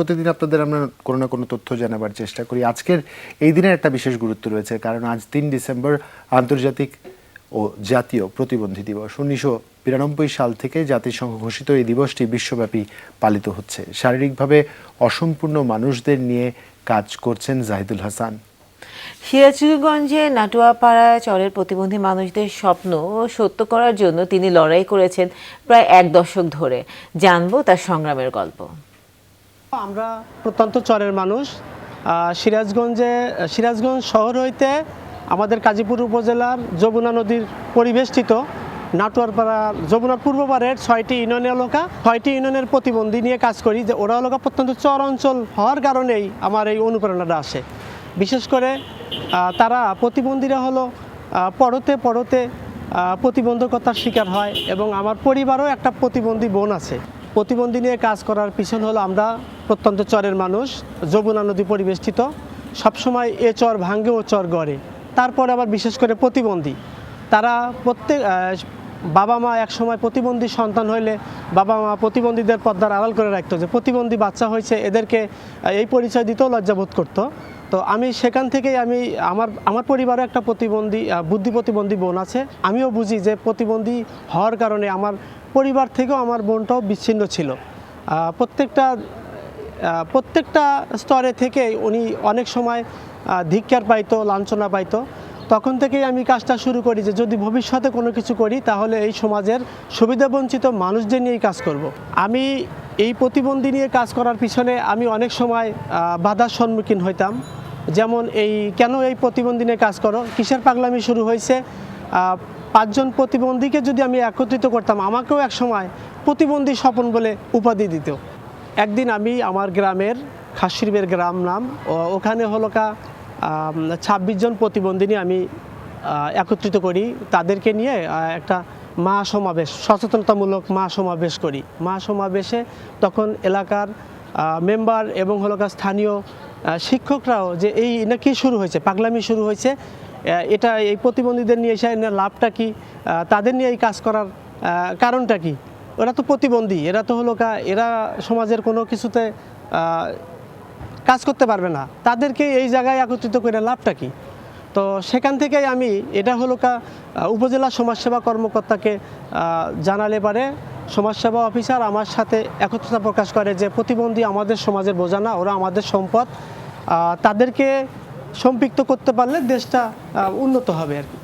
প্রতিদিন আপনাদের আমরা কোনো না কোনো তথ্য জানাবার চেষ্টা করি। আজকের এই দিনের একটা বিশেষ গুরুত্ব রয়েছে, কারণ আজ তিন ডিসেম্বর আন্তর্জাতিক ও জাতীয় প্রতিবন্ধী দিবস। উনিশশো বিরানব্বই সাল থেকে জাতিসংঘ ঘোষিত এই দিবসটি বিশ্বব্যাপী পালিত হচ্ছে। শারীরিকভাবে অসম্পূর্ণ মানুষদের নিয়ে কাজ করছেন জাহিদুল হাসান। সিরাজগঞ্জে নাটুয়াপাড়া চরের প্রতিবন্ধী মানুষদের স্বপ্ন সত্য করার জন্য তিনি লড়াই করেছেন প্রায় এক দশক ধরে। জানব তার সংগ্রামের গল্প। আমরা প্রত্যন্ত চরের মানুষ। সিরাজগঞ্জে, সিরাজগঞ্জ শহর হইতে আমাদের কাজীপুর উপজেলার যমুনা নদীর পরিবেষ্টিত নাটোয়ারপাড়ার যমুনার পূর্ব পাড়ের ছয়টি ইউনিয়ন এলাকা, ছয়টি ইউনিয়নের প্রতিবন্ধী নিয়ে কাজ করি যে ওরা এলাকা প্রত্যন্ত চর অঞ্চল হওয়ার কারণেই আমার এই অনুপ্রেরণাটা আসে। বিশেষ করে তারা প্রতিবন্ধীরা হলো পড়তে পড়তে প্রতিবন্ধকতার শিকার হয় এবং আমার পরিবারও একটা প্রতিবন্ধী বোন আছে। প্রতিবন্ধী নিয়ে কাজ করার পিছন হলো আমরা প্রত্যন্ত চরের মানুষ, যমুনা নদী পরিবেষ্টিত। সবসময় এ চর ভাঙ্গে, ও চর গড়ে। তারপর আবার বিশেষ করে প্রতিবন্ধী। তারা প্রত্যেক বাবা মা একসময় প্রতিবন্ধী সন্তান হইলে বাবা মা প্রতিবন্ধীদের পর্দার আড়াল করে রাখতো যে প্রতিবন্ধী বাচ্চা হয়েছে, এদেরকে এই পরিচয় দিতেও লজ্জাবোধ করতো। তো আমি সেখান থেকেই আমি, আমার আমার পরিবারে একটা প্রতিবন্ধী বুদ্ধি প্রতিবন্ধী বোন আছে। আমিও বুঝি যে প্রতিবন্ধী হওয়ার কারণে আমার পরিবার থেকেও আমার বোনটাও বিচ্ছিন্ন ছিল। প্রত্যেকটা প্রত্যেকটা স্তরে থেকে উনি অনেক সময় ধিক্ষার পাইতো, লাঞ্ছনা পাইতো। তখন থেকেই আমি কাজটা শুরু করি যে যদি ভবিষ্যতে কোনো কিছু করি তাহলে এই সমাজের সুবিধাবঞ্চিত মানুষদের নিয়েই কাজ করব। আমি এই প্রতিবন্ধী নিয়ে কাজ করার পিছনে আমি অনেক সময় বাধার সম্মুখীন হইতাম। যেমন এই, কেন এই প্রতিবন্ধী নিয়ে কাজ করো? কিসের পাগলামি শুরু হয়েছে পাঁচজন প্রতিবন্ধীকে যদি আমি একত্রিত করতাম, আমাকেও এক সময় প্রতিবন্ধী স্বপন বলে উপাধি দিত। একদিন আমি আমার গ্রামের খাসিরবের গ্রাম নাম ওখানে হলো কা ছাব্বিশ জন প্রতিবন্ধী আমি একত্রিত করি। তাদেরকে নিয়ে একটা মা সমাবেশ, সচেতনতামূলক মা সমাবেশ করি। মা সমাবেশে তখন এলাকার মেম্বার এবং হলো কা স্থানীয় শিক্ষকরাও যে এই নাকি শুরু হয়েছে, পাগলামি শুরু হয়েছে এটা এই প্রতিবন্ধীদের নিয়ে এসে লাভটা কি? তাদের নিয়ে এই কাজ করার কারণটা কি? ওরা তো প্রতিবন্ধী, এরা তো হলো কা এরা সমাজের কোনো কিছুতে কাজ করতে পারবে না। তাদেরকে এই জায়গায় একত্রিত করে লাভটা কি? তো সেখান থেকেই আমি, এটা হলো কা উপজেলা সমাজসেবা কর্মকর্তাকে জানালে পারে সমাজসেবা অফিসার আমার সাথে একত্রতা প্রকাশ করে যে প্রতিবন্ধী আমাদের সমাজের বোঝা না, ওরা আমাদের সম্পদ। তাদেরকে সম্পৃক্ত করতে পারলে দেশটা উন্নত হবে আর কি।